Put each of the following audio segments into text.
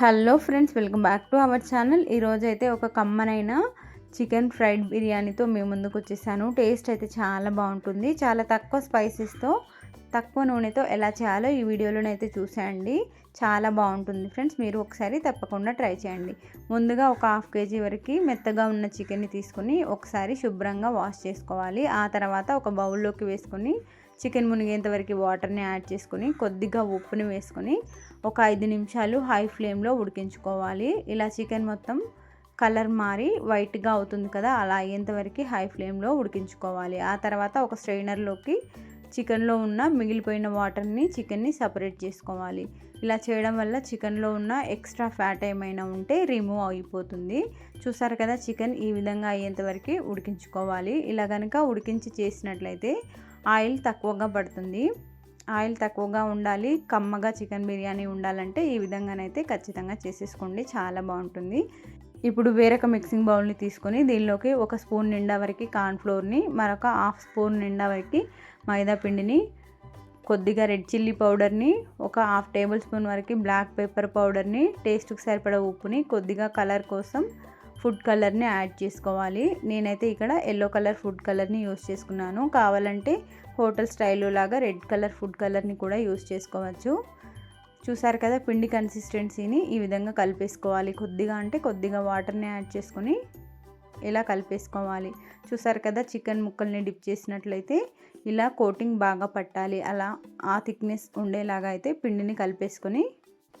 Hello friends welcome back to our channel. ఈరోజు అయితే ఒక కమ్మనైన చికెన్ ఫ్రైడ్ బిర్యానీతో మేము ముందుకు వచ్చేసాను. టేస్ట్ అయితే చాలా బాగుంటుంది. చాలా తక్కువ స్పైసెస్తో తక్కువ నూనెతో ఎలా చేయాలో ఈ వీడియోలోనైతే చూసేయండి. చాలా బాగుంటుంది ఫ్రెండ్స్. మీరు ఒకసారి తప్పకుండా ట్రై చేయండి. ముందుగా ఒక హాఫ్ కేజీ వరకు మెత్తగా ఉన్న చికెన్ని తీసుకుని ఒకసారి శుభ్రంగా వాష్ చేసుకోవాలి. ఆ తర్వాత ఒక బౌల్లోకి వేసుకొని చికెన్ మునిగేంత వరకు వాటర్ని యాడ్ చేసుకొని కొద్దిగా ఉప్పుని వేసుకొని ఒక ఐదు నిమిషాలు హై ఫ్లేమ్లో ఉడికించుకోవాలి. ఇలా చికెన్ మొత్తం కలర్ మారి వైట్గా అవుతుంది కదా అలా అయ్యేంత వరకు హై ఫ్లేమ్లో ఉడికించుకోవాలి. ఆ తర్వాత ఒక స్ట్రైనర్లోకి చికెన్లో ఉన్న మిగిలిపోయిన వాటర్ని చికెన్ని సపరేట్ చేసుకోవాలి. ఇలా చేయడం వల్ల చికెన్లో ఉన్న ఎక్స్ట్రా ఫ్యాట్ ఏమైనా ఉంటే రిమూవ్ అయిపోతుంది. చూసారు కదా చికెన్ ఈ విధంగా అయ్యేంత వరకు ఉడికించుకోవాలి. ఇలా కనుక ఉడికించి చేసినట్లయితే ఆయిల్ తక్కువగా పడుతుంది. ఆయిల్ తక్కువగా ఉండాలి. కమ్మగా చికెన్ బిర్యానీ ఉండాలంటే ఈ విధంగానైతే ఖచ్చితంగా చేసేసుకోండి. చాలా బాగుంటుంది. ఇప్పుడు వేరొక మిక్సింగ్ బౌల్ని తీసుకొని దీనిలోకి ఒక స్పూన్ నిండా వరకు కార్న్ఫ్లోర్ని మరొక హాఫ్ స్పూన్ నిండా వరకు మైదా పిండిని కొద్దిగా రెడ్ చిల్లీ పౌడర్ని ఒక హాఫ్ టేబుల్ స్పూన్ వరకు బ్లాక్ పెప్పర్ పౌడర్ని టేస్ట్కి సరిపడా ఉప్పుని కొద్దిగా కలర్ కోసం ఫుడ్ కలర్ని యాడ్ చేసుకోవాలి. నేనైతే ఇక్కడ ఎల్లో కలర్ ఫుడ్ కలర్ని యూస్ చేసుకున్నాను. కావాలంటే హోటల్ స్టైల్లో లాగా రెడ్ కలర్ ఫుడ్ కలర్ని కూడా యూస్ చేసుకోవచ్చు. చూసారు కదా పిండి కన్సిస్టెన్సీని ఈ విధంగా కలిపేసుకోవాలి. కొద్దిగా అంటే కొద్దిగా వాటర్ని యాడ్ చేసుకొని ఇలా కలిపేసుకోవాలి. చూసారు కదా చికెన్ ముక్కల్ని డిప్ చేసినట్లయితే ఇలా కోటింగ్ బాగా పట్టాలి. అలా ఆ థిక్నెస్ ఉండేలాగా అయితే పిండిని కలిపేసుకొని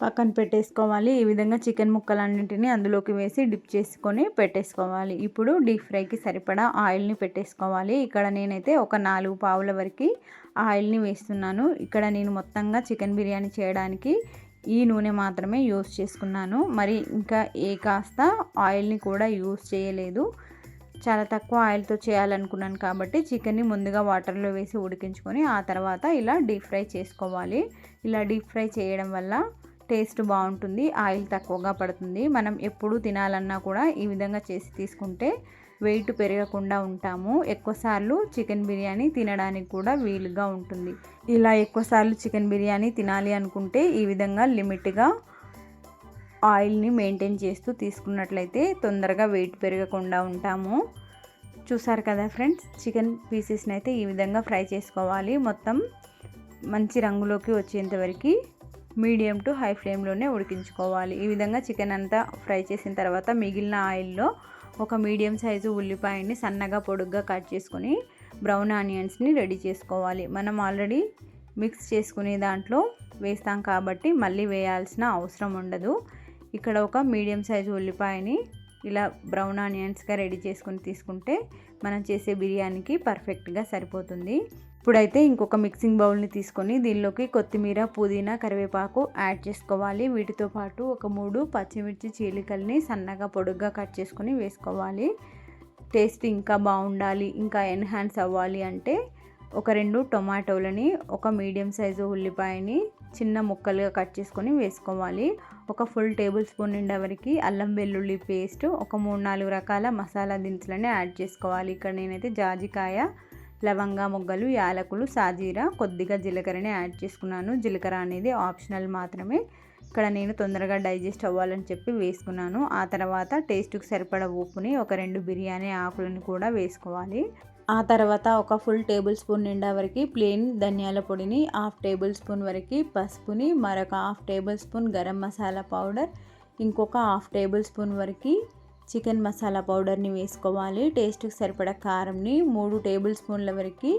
పక్కన పెట్టేసుకోవాలి. ఈ విధంగా చికెన్ ముక్కలన్నింటినీ అందులోకి వేసి డిప్ చేసుకొని పెట్టేసుకోవాలి. ఇప్పుడు డీప్ ఫ్రైకి సరిపడా ఆయిల్ని పెట్టేసుకోవాలి. ఇక్కడ నేనైతే ఒక నాలుగు పావుల వరకు ఆయిల్ని వేస్తున్నాను. ఇక్కడ నేను మొత్తంగా చికెన్ బిర్యానీ చేయడానికి ఈ నూనె మాత్రమే యూస్ చేసుకున్నాను. మరి ఇంకా ఏ కాస్త ఆయిల్ని కూడా యూస్ చేయలేదు. చాలా తక్కువ ఆయిల్తో చేయాలనుకున్నాను కాబట్టి చికెన్ని ముందుగా వాటర్లో వేసి ఉడికించుకొని ఆ తర్వాత ఇలా డీప్ ఫ్రై చేసుకోవాలి. ఇలా డీప్ ఫ్రై చేయడం వల్ల టేస్ట్ బాగుంటుంది ఆయిల్ తక్కువగా పడుతుంది. మనం ఎప్పుడు తినాలన్నా కూడా ఈ విధంగా చేసి తీసుకుంటే వెయిట్ పెరగకుండా ఉంటాము. ఎక్కువసార్లు చికెన్ బిర్యానీ తినడానికి కూడా వీలుగా ఉంటుంది. ఇలా ఎక్కువసార్లు చికెన్ బిర్యానీ తినాలి అనుకుంటే ఈ విధంగా లిమిట్గా ఆయిల్ని మెయింటైన్ చేస్తూ తీసుకున్నట్లయితే తొందరగా వెయిట్ పెరగకుండా ఉంటాము. చూసారు కదా ఫ్రెండ్స్ చికెన్ పీసెస్ని అయితే ఈ విధంగా ఫ్రై చేసుకోవాలి. మొత్తం మంచి రంగులోకి వచ్చేంత వరకు మీడియం టు హై ఫ్లేమ్లోనే ఉడికించుకోవాలి. ఈ విధంగా చికెన్ అంతా ఫ్రై చేసిన తర్వాత మిగిలిన ఆయిల్లో ఒక మీడియం సైజు ఉల్లిపాయని సన్నగా పొడుగ్గా కట్ చేసుకొని బ్రౌన్ ఆనియన్స్ని రెడీ చేసుకోవాలి. మనం ఆల్రెడీ మిక్స్ చేసుకునే దాంట్లో వేస్తాం కాబట్టి మళ్ళీ వేయాల్సిన అవసరం ఉండదు. ఇక్కడ ఒక మీడియం సైజు ఉల్లిపాయని ఇలా బ్రౌన్ ఆనియన్స్గా రెడీ చేసుకుని తీసుకుంటే మనం చేసే బిర్యానీకి పర్ఫెక్ట్గా సరిపోతుంది. ఇప్పుడైతే ఇంకొక మిక్సింగ్ బౌల్ని తీసుకొని దీనిలోకి కొత్తిమీర పుదీనా కరివేపాకు యాడ్ చేసుకోవాలి. వీటితో పాటు ఒక మూడు పచ్చిమిర్చి చీలికల్ని సన్నగా పొడుగ్గా కట్ చేసుకొని వేసుకోవాలి. టేస్ట్ ఇంకా బాగుండాలి ఇంకా ఎన్హాన్స్ అవ్వాలి అంటే ఒక రెండు టొమాటోలని ఒక మీడియం సైజు ఉల్లిపాయని చిన్న ముక్కలుగా కట్ చేసుకొని వేసుకోవాలి. ఒక ఫుల్ టేబుల్ స్పూన్ నిండా వరకు అల్లం వెల్లుల్లి పేస్ట్ ఒక మూడు నాలుగు రకాల మసాలా దినుసులని యాడ్ చేసుకోవాలి. ఇక్కడ నేనైతే జాజికాయ లవంగా మొగ్గలు యాలకులు సాజీరా కొద్దిగా జీలకర్రని యాడ్ చేసుకున్నాను. జీలకర్ర అనేది ఆప్షనల్ మాత్రమే. ఇక్కడ నేను తొందరగా డైజెస్ట్ అవ్వాలని చెప్పి వేసుకున్నాను. ఆ తర్వాత టేస్ట్కి సరిపడ ఉప్పుని ఒక రెండు బిర్యానీ ఆకులను కూడా వేసుకోవాలి. ఆ తర్వాత ఒక ఫుల్ టేబుల్ స్పూన్ నిండా వరకు ప్లెయిన్ ధనియాల పొడిని హాఫ్ టేబుల్ స్పూన్ వరకు పసుపుని మరొక half tablespoon garam masala powder ఇంకొక హాఫ్ టేబుల్ స్పూన్ వరకు చికెన్ మసాలా పౌడర్ని వేసుకోవాలి. టేస్ట్కి సరిపడ కారంని మూడు టేబుల్ స్పూన్ల వరకు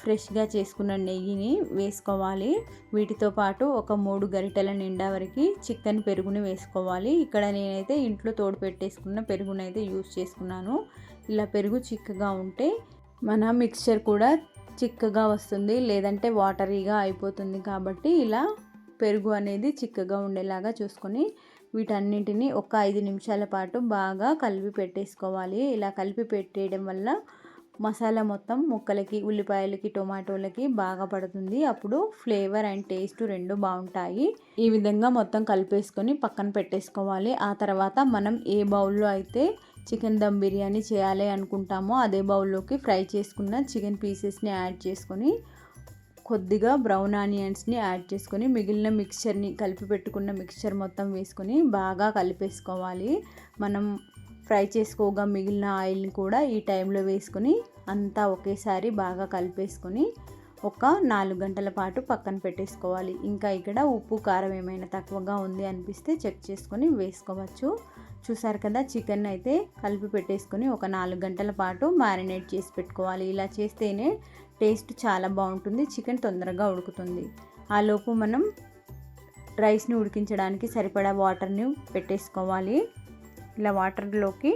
ఫ్రెష్గా చేసుకున్న నెయ్యిని వేసుకోవాలి. వీటితో పాటు ఒక మూడు గరిటెల నిండా వరకు చికెన్ పెరుగుని వేసుకోవాలి. ఇక్కడ నేనైతే ఇంట్లో తోడు పెట్టేసుకున్న పెరుగునైతే యూస్ చేసుకున్నాను. ఇలా పెరుగు చిక్కగా ఉంటే మన మిక్స్చర్ కూడా చిక్కగా వస్తుంది లేదంటే వాటరీగా అయిపోతుంది. కాబట్టి ఇలా పెరుగు అనేది చిక్కగా ఉండేలాగా చూసుకొని వీటన్నింటిని ఒక ఐదు నిమిషాల పాటు బాగా కలిపి పెట్టేసుకోవాలి. ఇలా కలిపి పెట్టేయడం వల్ల మసాలా మొత్తం ముక్కలకి ఉల్లిపాయలకి టొమాటోలకి బాగా పడుతుంది. అప్పుడు ఫ్లేవర్ అండ్ టేస్ట్ రెండు బాగుంటాయి. ఈ విధంగా మొత్తం కలిపేసుకొని పక్కన పెట్టేసుకోవాలి. ఆ తర్వాత మనం ఏ బౌల్లో అయితే చికెన్ దమ్ బిర్యానీ చేయాలి అనుకుంటామో అదే బౌల్లోకి ఫ్రై చేసుకున్న చికెన్ పీసెస్ని యాడ్ చేసుకొని కొద్దిగా బ్రౌన్ ఆనియన్స్ని యాడ్ చేసుకొని మిగిలిన మిక్చర్ని కలిపి పెట్టుకున్న మిక్చర్ మొత్తం వేసుకొని బాగా కలిపేసుకోవాలి. మనం ఫ్రై చేసుకోగా మిగిలిన ఆయిల్ని కూడా ఈ టైంలో వేసుకొని అంతా ఒకేసారి బాగా కలిపేసుకొని ఒక నాలుగు గంటల పాటు పక్కన పెట్టేసుకోవాలి. ఇంకా ఇక్కడ ఉప్పు కారం ఏమైనా తక్కువగా ఉంది అనిపిస్తే చెక్ చేసుకొని వేసుకోవచ్చు. చూసారు కదా చికెన్ అయితే కలిపి పెట్టేసుకొని ఒక నాలుగు గంటల పాటు మ్యారినేట్ చేసి పెట్టుకోవాలి. ఇలా చేస్తేనే టేస్ట్ చాలా బాగుంటుంది చికెన్ తొందరగా ఉడుకుతుంది. ఆలోపు మనం రైస్ని ఉడికించడానికి సరిపడా వాటర్ని పెట్టేసుకోవాలి. ఇలా వాటర్లోకి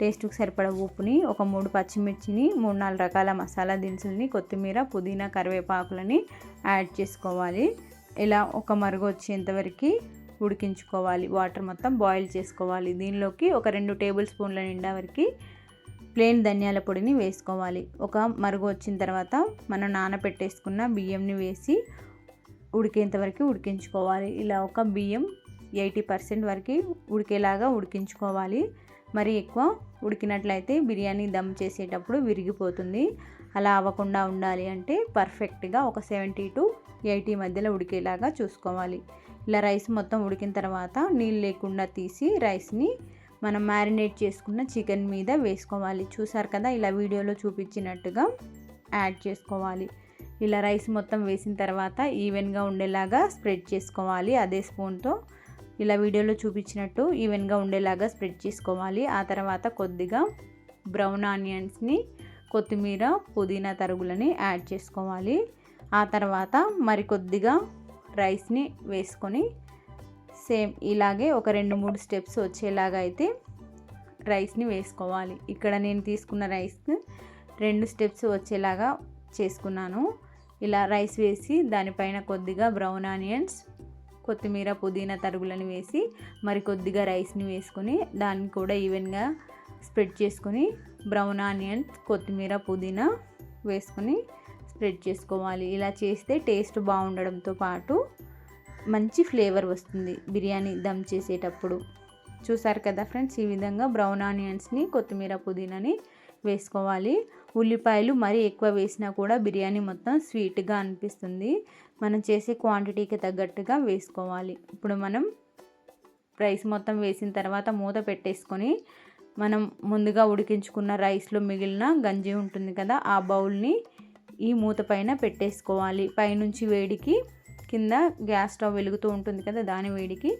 టేస్ట్కి సరిపడా ఉప్పుని ఒక మూడు పచ్చిమిర్చిని మూడు నాలుగు రకాల మసాలా దినుసులని కొత్తిమీర పుదీనా కరివేపాకులని యాడ్ చేసుకోవాలి. ఇలా ఒక మరుగు వచ్చేంతవరకు ఉడికించుకోవాలి. వాటర్ మొత్తం బాయిల్ చేసుకోవాలి. దీనిలోకి ఒక రెండు టేబుల్ స్పూన్ల నిండా వరకు ప్లెయిన్ ధనియాల పొడిని వేసుకోవాలి. ఒక మరుగు వచ్చిన తర్వాత మనం నానబెట్టేసుకున్న బియ్యంని వేసి ఉడికేంత వరకు ఉడికించుకోవాలి. ఇలా ఒక బియ్యం ఎయిటీ పర్సెంట్ వరకు ఉడికేలాగా ఉడికించుకోవాలి. మరి ఎక్కువ ఉడికినట్లయితే బిర్యానీ దమ్ చేసేటప్పుడు విరిగిపోతుంది. అలా అవ్వకుండా ఉండాలి అంటే పర్ఫెక్ట్గా ఒక సెవెంటీ టు ఎయిటీ మధ్యలో ఉడికేలాగా చూసుకోవాలి. ఇలా రైస్ మొత్తం ఉడికిన తర్వాత నీళ్ళు లేకుండా తీసి రైస్ని మనం మ్యారినేట్ చేసుకున్న చికెన్ మీద వేసుకోవాలి. చూసారు కదా ఇలా వీడియోలో చూపించినట్టుగా యాడ్ చేసుకోవాలి. ఇలా రైస్ మొత్తం వేసిన తర్వాత ఈవెన్గా ఉండేలాగా స్ప్రెడ్ చేసుకోవాలి. అదే స్పూన్తో ఇలా వీడియోలో చూపించినట్టు ఈవెన్గా ఉండేలాగా స్ప్రెడ్ చేసుకోవాలి. ఆ తర్వాత కొద్దిగా బ్రౌన్ ఆనియన్స్ని కొత్తిమీర పుదీనా తరుగులని యాడ్ చేసుకోవాలి. ఆ తర్వాత మరి కొద్దిగా రైస్ని వేసుకొని సేమ్ ఇలాగే ఒక రెండు మూడు స్టెప్స్ వచ్చేలాగా అయితే రైస్ని వేసుకోవాలి. ఇక్కడ నేను తీసుకున్న రైస్ రెండు స్టెప్స్ వచ్చేలాగా చేసుకున్నాను. ఇలా రైస్ వేసి దానిపైన కొద్దిగా బ్రౌన్ ఆనియన్స్ కొత్తిమీర పుదీనా తరుగులను వేసి మరి కొద్దిగా రైస్ని వేసుకొని దాన్ని కూడా ఈవెన్గా స్ప్రెడ్ చేసుకొని బ్రౌన్ ఆనియన్స్ కొత్తిమీర పుదీనా వేసుకొని స్ప్రెడ్ చేసుకోవాలి. ఇలా చేస్తే టేస్ట్ బాగుండడంతో పాటు మంచి ఫ్లేవర్ వస్తుంది బిర్యానీ దమ్ చేసేటప్పుడు. చూసారు కదా ఫ్రెండ్స్ ఈ విధంగా బ్రౌన్ ఆనియన్స్ని కొత్తిమీర పుదీనాని వేసుకోవాలి. ఉల్లిపాయలు మరీ ఎక్కువ వేసినా కూడా బిర్యానీ మొత్తం స్వీట్గా అనిపిస్తుంది. మనం చేసే క్వాంటిటీకి తగ్గట్టుగా వేసుకోవాలి. ఇప్పుడు మనం రైస్ మొత్తం వేసిన తర్వాత మూత పెట్టేసుకొని మనం ముందుగా ఉడికించుకున్న రైస్లో మిగిలిన గంజి ఉంటుంది కదా ఆ బౌల్ని ఈ మూత పైన పెట్టేసుకోవాలి. పైనుంచి వేడికి కింద గ్యాస్ స్టవ్ వెలుగుతూ ఉంటుంది కదా దాని వేడికి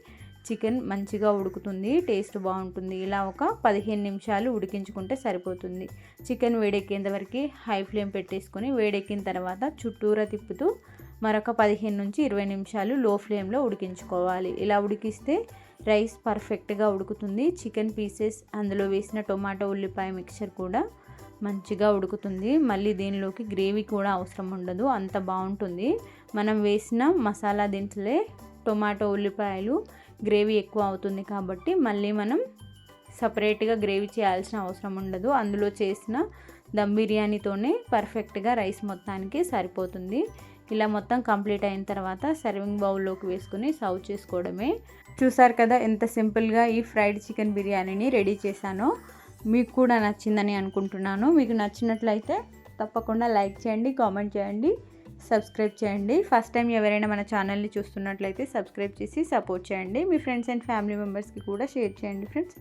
చికెన్ మంచిగా ఉడుకుతుంది టేస్ట్ బాగుంటుంది. ఇలా ఒక పదిహేను నిమిషాలు ఉడికించుకుంటే సరిపోతుంది. చికెన్ వేడెక్కేంత వరకు హై ఫ్లేమ్ పెట్టేసుకొని వేడెక్కిన తర్వాత చుట్టూరా తిప్పుతూ మరొక పదిహేను నుంచి ఇరవై నిమిషాలు లో ఫ్లేమ్లో ఉడికించుకోవాలి. ఇలా ఉడికిస్తే రైస్ పర్ఫెక్ట్గా ఉడుకుతుంది. చికెన్ పీసెస్ అందులో వేసిన టొమాటో ఉల్లిపాయ మిక్చర్ కూడా మంచిగా ఉడుకుతుంది. మళ్ళీ దీనిలోకి గ్రేవీ కూడా అవసరం ఉండదు. అంత బాగుంటుంది. మనం వేసిన మసాలా దినుసులే టొమాటో ఉల్లిపాయలు గ్రేవీ ఎక్కువ అవుతుంది కాబట్టి మళ్ళీ మనం సపరేట్గా గ్రేవీ చేయాల్సిన అవసరం ఉండదు. అందులో చేసిన దమ్ బిర్యానీతోనే పర్ఫెక్ట్గా రైస్ మొత్తానికి సరిపోతుంది. ఇలా మొత్తం కంప్లీట్ అయిన తర్వాత సర్వింగ్ బౌల్లోకి వేసుకుని సర్వ్ చేసుకోవడమే. చూసారు కదా ఎంత సింపుల్గా ఈ ఫ్రైడ్ చికెన్ బిర్యానీని రెడీ చేశానో. మీకు కూడా నచ్చిందని అనుకుంటున్నాను. మీకు నచ్చినట్లయితే తప్పకుండా లైక్ చేయండి కామెంట్ చేయండి సబ్స్క్రైబ్ చేయండి. ఫస్ట్ టైం ఎవరైనా మన ఛానల్ని చూస్తున్నట్లయితే సబ్స్క్రైబ్ చేసి సపోర్ట్ చేయండి. మీ ఫ్రెండ్స్ అండ్ ఫ్యామిలీ మెంబర్స్కి కూడా షేర్ చేయండి ఫ్రెండ్స్.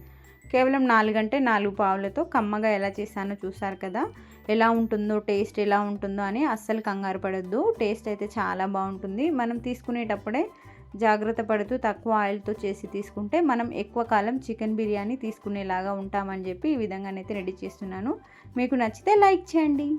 కేవలం నాలుగంటే నాలుగు పావులతో కమ్మగా ఎలా చేశానో చూసారు కదా. ఎలా ఉంటుందో టేస్ట్ ఎలా ఉంటుందో అని అస్సలు కంగారు పడద్దు. టేస్ట్ అయితే చాలా బాగుంటుంది. మనం తీసుకునేటప్పుడే జాగ్రత్త పడుతూ తక్కువ ఆయిల్తో చేసి తీసుకుంటే మనం ఎక్కువ కాలం చికెన్ బిర్యానీ తీసుకునేలాగా ఉంటామని చెప్పి ఈ విధంగానైతే రెడీ చేస్తున్నాను. మీకు నచ్చితే లైక్ చేయండి.